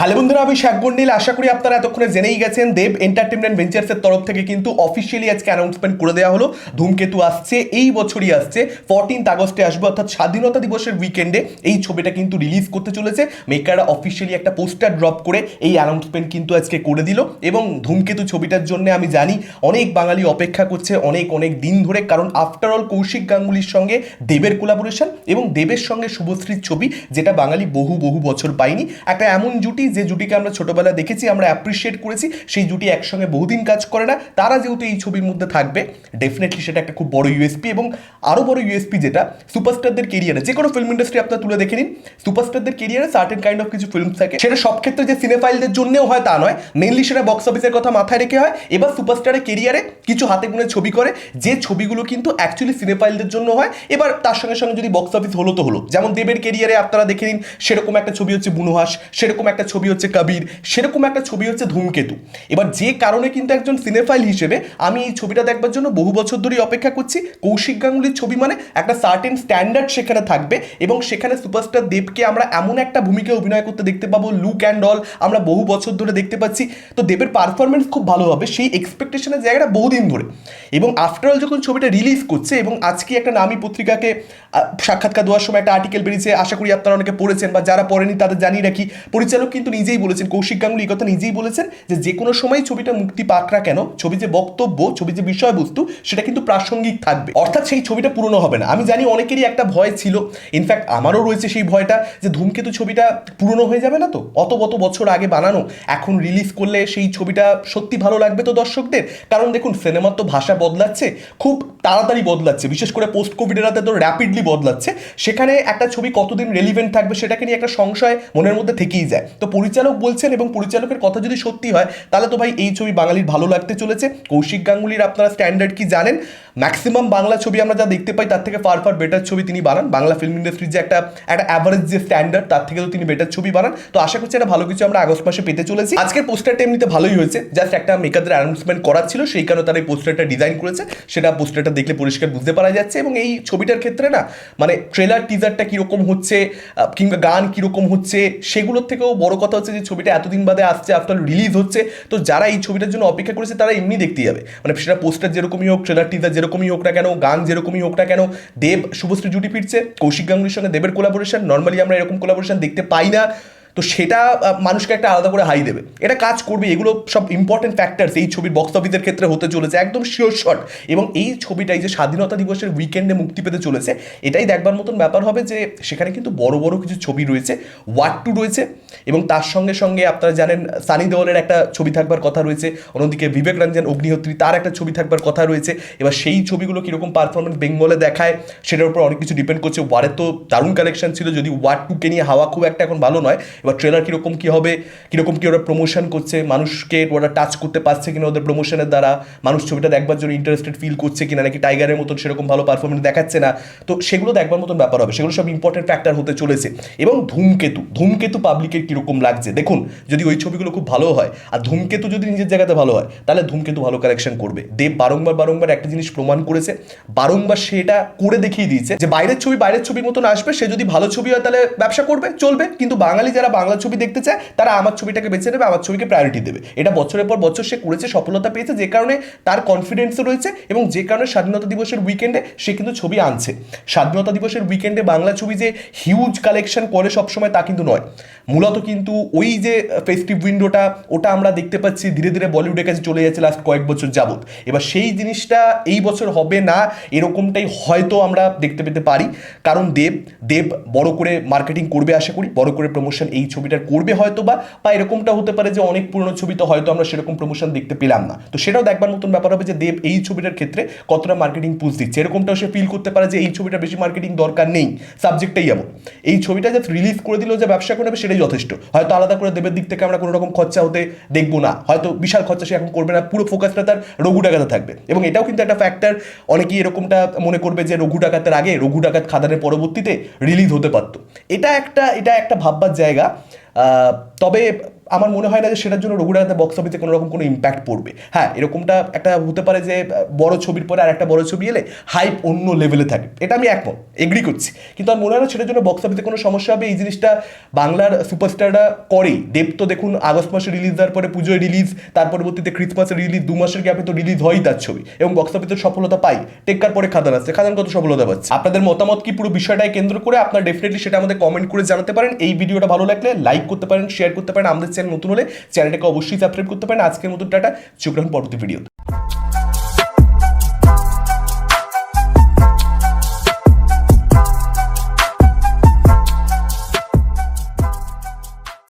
Hello বন্ধুরা, আমি শেখ গন্ডিল আশা করি আপনারা এতক্ষণে জেনেই গেছেন, দেব এন্টারটেনমেন্ট ভেঞ্চার্সের তরফ থেকে কিন্তু অফিসিয়ালি আজকে অ্যানাউন্সমেন্ট করে দেওয়া হলো। ধূমকেতু আসছে, এই বছরই আসছে। ফোরটিন্থ আগস্টে আসবে, অর্থাৎ স্বাধীনতা দিবসের উইকেন্ডে এই ছবিটা কিন্তু রিলিজ করতে চলেছে। মেকাররা অফিসিয়ালি একটা পোস্টার ড্রপ করে এই অ্যানাউন্সমেন্ট কিন্তু আজকে করে দিল। এবং ধূমকেতু ছবিটার জন্য আমি জানি, অনেক বাঙালি অপেক্ষা করছে অনেক অনেক দিন ধরে। কারণ আফটার অল কৌশিক গাঙ্গুলির সঙ্গে দেবের কোলাবোরেশন এবং দেবের সঙ্গে শুভশ্রীর ছবি, যেটা বাঙালি বহু বহু বছর পায়নি। একটা এমন জুটি যে জুটিকে আমরা ছোটবেলায় দেখেছি, আমরা অ্যাপ্রিসিয়েট করেছি, সেই জুটি একসঙ্গে বহুদিন কাজ করে না। তারা যেহেতু এই ছবির মধ্যে থাকবে ডেফিনেটলি সেটা একটা খুব বড় ইউএসপি এবং আরও বড় ইউএসপি যেটা সুপারস্টারদের কেরিয়ারে যে কোনো ফিল্ম ইন্ডাস্ট্রি আপনারা তুলে দেখে নিন সুপারস্টারদের কেরিয়ারে সার্টেন কাইন্ড অফ কিছু ফিল্ম থাকে। সেটা সব ক্ষেত্রে যে সিনেফাইলদের জন্যও হয় তা নয় মেনলি সেটা বক্স অফিসের কথা মাথায় রেখে হয়। এবার সুপারস্টারের কেরিয়ারে কিছু হাতে গুনে ছবি করে, যে ছবিগুলো কিন্তু অ্যাকচুয়ালি সিনেফাইলদের জন্য হয়। এবার তার সঙ্গে সঙ্গে যদি বক্স অফিস হলো তো হলো। যেমন দেবের কেরিয়ারে আপনারা দেখে নিন, সেরকম একটা ছবি হচ্ছে বুনুহাস সেরকম একটা ছবি হচ্ছে কবির, সেরকম একটা ছবি হচ্ছে ধূমকেতু। এবার যে কারণে কিন্তু একজন সিনেফাইল হিসেবে আমি এই ছবিটা দেখবার জন্য বহু বছর ধরেই অপেক্ষা করছি। কৌশিক গাঙ্গুলির ছবি মানে একটা সার্টেন স্ট্যান্ডার্ড সেখানে থাকবে এবং সেখানে সুপারস্টার দেবকে আমরা এমন একটা ভূমিকা অভিনয় করতে দেখতে পাবো লুক অ্যান্ড অল আমরা বহু বছর ধরে দেখতে পাচ্ছি। তো দেবের পারফরমেন্স খুব ভালো হবে, সেই এক্সপেকটেশনের জায়গাটা বহুদিন ধরে। এবং আফটার অল যখন ছবিটা রিলিজ করছে এবং আজকে একটা নামী পত্রিকাকে সাক্ষাৎকার দেওয়ার সময় একটা আর্টিকেল বেরিয়েছে, আশা করি আপনারা অনেকে পড়েছেন বা যারা পড়েনি তাদের জানিয়ে রাখি। পরিচালক কিন্তু নিজেই বলেছেন, কৌশিক গাঙ্গুলি এই কথা নিজেই বলেছেন যে যে কোনো সময় ছবিটা মুক্তি পাক না কেন, ছবি যে বক্তব্য, ছবি যে বিষয়বস্তু, সেটা কিন্তু প্রাসঙ্গিক থাকবে। অর্থাৎ সেই ছবিটা পুরনো হবে না। আমি জানি অনেকেরই একটা ভয় ছিল। ইনফ্যাক্ট আমারও রয়েছে সেই ভয়টা যে ধূমকেতু ছবিটা পুরনো হয়ে যাবে না তো? অত কত বছর আগে বানানো, এখন রিলিজ করলে সেই ছবিটা সত্যি ভালো লাগবে তো দর্শকদের? কারণ দেখুন সিনেমার তো ভাষা বদলাচ্ছে, খুব তাড়াতাড়ি বদলাচ্ছে। বিশেষ করে পোস্ট কোভিডের রাতে তো র্যাপিডলি বদলাচ্ছে। সেখানে একটা ছবি কতদিন রেলিভেন্ট থাকবে সেটাকে নিয়ে একটা সংশয় মনের মধ্যে থেকেই যায়। তো পরিচালক বলছেন এবং পরিচালকের কথা যদি সত্যি হয়, তাহলে তো ভাই এই ছবি বাঙালির ভালো লাগতে চলেছে। কৌশিক গাঙ্গুলির আপনারা স্ট্যান্ডার্ড কি জানেন? ম্যাক্সিমাম বাংলা ছবি আমরা যা দেখতে পাই, তার থেকে ফার ফার বেটার ছবি তিনি বানান। বাংলা ফিল্ম ইন্ডাস্ট্রির যে একটা একটা অ্যাভারেজ যে স্ট্যান্ডার্ড তার থেকে তো তিনি বেটার ছবি বানান। তো আশা করছি একটা ভালো কিছু আমরা আগস্ট মাসে পেতে চলেছি। আজকের পোস্টারটা এমনিতে ভালোই হয়েছে। জাস্ট একটা মেকারদের অ্যানাউন্সমেন্ট করার ছিল, সেই কারণে তারা এই পোস্টারটা ডিজাইন করেছে। সেটা পোস্টারটা দেখলে পরিষ্কার বুঝতে পারা যাচ্ছে এবং এই ছবিটার ক্ষেত্রে না মানে ট্রেলার টিজারটা কীরকম হচ্ছে কিংবা গান কীরকম হচ্ছে, সেগুলোর থেকেও বড় কথা হচ্ছে যে ছবিটা এতদিন বাদে আসছে আফটার রিলিজ হচ্ছে। তো যারা এই ছবিটার জন্য অপেক্ষা করেছে, তারা এমনি দেখতে যাবে। মানে সেটা পোস্টার যেরকমই হোক ট্রেলার টিজার যেরকমই হোক না কেন, গান যেরকমই হোক না কেন, দেব, শুভশ্রী জুটি ফিরছে, কৌশিক গাঙ্গুলির সঙ্গে দেবের কোলাবোরেশন নর্মালি আমরা এরকম কোলাবোরেশন দেখতে পাই না। তো সেটা মানুষকে একটা আলাদা করে হাই দেবে। এটা কাজ করবে, এগুলো সব ইম্পর্টেন্ট ফ্যাক্টরস এই ছবির বক্স অফিসের ক্ষেত্রে হতে চলেছে, একদম শিওর শট এবং এই ছবিটাই যে স্বাধীনতা দিবসের উইকেন্ডে মুক্তি পেতে চলেছে, এটাই দেখবার মতন ব্যাপার হবে যে, সেখানে কিন্তু বড় বড় কিছু ছবি রয়েছে ওয়ার্ড টু রয়েছে, এবং তার সঙ্গে সঙ্গে আপনারা জানেন, সানি দেওয়ালের একটা ছবি থাকবার কথা রয়েছে, অন্যদিকে বিবেক রঞ্জন, অগ্নিহোত্রী, তার একটা ছবি থাকবার কথা রয়েছে। এবার সেই ছবিগুলো কীরকম পারফরমেন্স বেঙ্গলে দেখায়, সেটার উপর অনেক কিছু ডিপেন্ড করছে। ওয়ারের তো দারুণ কালেকশন ছিল, যদি ওয়ার্ড টুকে নিয়ে হাওয়া খুব একটা এখন ভালো নয় এবার ট্রেলার কীরকম কী হবে, কীরকম কী ওরা প্রমোশন করছে, মানুষকে ওরা টাচ করতে পারছে কিনা ওদের প্রমোশনের দ্বারা, মানুষ ছবিটা দেখবার জন্য ইন্টারেস্টেড ফিল করছে কিনা, নাকি টাইগারের মতন সেরকম ভালো পারফরমেন্স দেখাচ্ছে না? তো সেগুলো দেখবার মতন ব্যাপার হবে, সেগুলো সব ইম্পর্টেন্ট ফ্যাক্টর হতে চলেছে। এবং ধূমকেতু ধূমকেতু পাবলিকের কীরকম লাগছে? দেখুন, যদি ওই ছবিগুলো খুব ভালো হয়, আর ধূমকেতু যদি নিজের জায়গাতে ভালো হয়, তাহলে ধূমকেতু ভালো কালেকশন করবে। দেব বারংবার বারংবার একটা জিনিস প্রমাণ করেছে, বারংবার সেটা করে দেখিয়ে দিয়েছে যে বাইরের ছবি বাইরের ছবির মতন আসবে, সে যদি ভালো ছবি হয় তাহলে ব্যবসা করবে, চলবে। কিন্তু বাঙালি যারা বাংলা ছবি দেখতে চায়, তারা আমার ছবিটাকে বেছে নেবে, আমার ছবিকে প্রায়োরিটি দেবে। এটা বছরের পর বছর সে করেছে, সফলতা পেয়েছে, যে কারণে তার কনফিডেন্সও রয়েছে এবং যে কারণে স্বাধীনতা দিবসের উইকেন্ডে সে কিন্তু ছবি আনছে। স্বাধীনতা দিবসের উইকেন্ডে বাংলা ছবি যে হিউজ কালেকশন করে সবসময় তা কিন্তু নয়। মূলত কিন্তু ওই যে ফেস্টিভ উইন্ডোটা ওটা আমরা দেখতে পাচ্ছি, ধীরে ধীরে বলিউডের কাছে চলে যাচ্ছে লাস্ট কয়েক বছর যাবত এবার সেই জিনিসটা এই বছর হবে না, এরকমটাই হয়তো আমরা দেখতে পেতে পারি। কারণ দেব দেব বড় করে মার্কেটিং করবে আশা করি, বড় করে প্রমোশন এই ছবিটার করবে হয়তো বা বা এরকমটা হতে পারে যে অনেক পুরনো ছবিতে হয়তো আমরা সেরকম প্রমোশন দেখতে পেলাম না। তো সেটাও দেখবার মতন ব্যাপার হবে যে দেব এই ছবিটার ক্ষেত্রে কতটা মার্কেটিং পুজ দিচ্ছে। এরকমটাও সে ফিল করতে পারে যে এই ছবিটা বেশি মার্কেটিং দরকার নেই সাবজেক্টটাই এমন এই ছবিটা যে রিলিজ করে দিল যে ব্যবসা করে নেবে সেটাই যথেষ্ট। হয়তো আলাদা করে দেবের দিক থেকে আমরা কোনো রকম খরচা হতে দেখব না। হয়তো বিশাল খরচা সে এখন করবে না, পুরো ফোকাসটা তার রঘু ডাকাতে থাকবে। এবং এটাও কিন্তু একটা ফ্যাক্টর অনেকেই এরকমটা মনে করবে যে রঘু ডাকাতের আগে রঘু ডাকাত খাদানের পরবর্তীতে রিলিজ হতে পারতো। এটা একটা এটা একটা ভাববার জায়গা। তবে আমার মনে হয় না যে সেটার জন্য রঘুরাজা বক্স অফিসে কোনো রকম কোনো ইম্প্যাক্ট পড়বে। হ্যাঁ এরকমটা একটা হতে পারে যে বড় ছবির পরে আর একটা বড় ছবি এলে হাইপ অন্য লেভেলে থাকে। এটা আমি একমত এগ্রি করছি। কিন্তু আমার মনে হয় না সেটার জন্য বক্স অফিসে কোনো সমস্যা হবে। এই জিনিসটা বাংলার সুপারস্টাররা করেই। দেব তো দেখুন, আগস্ট মাসে রিলিজ দেওয়ার পরে পুজোয় রিলিজ তার পরবর্তীতে ক্রিসমাসে রিলিজ দু মাসের গ্যাপে তো রিলিজ হয়ই তার ছবি। এবং বক্স অফিসে সফলতা পাই। টেক্কার পরে খাদান আসছে? খাদান কত সফলতা পাচ্ছে? আপনাদের মতামত কি পুরো বিষয়টাকে কেন্দ্র করে? আপনার ডেফিনেটলি সেটা আমাদের কমেন্ট করে জানাতে পারেন। এই ভিডিওটা ভালো লাগলে লাইক করতে পারেন শেয়ার করতে পারেন। আমাদের চ্যানেল নতুন হলে চ্যানেলটাকে অবশ্যই সাবস্ক্রাইব করতে পারেন। আজকের মতো টাটা। চোখ পরবর্তী ভিডিওতে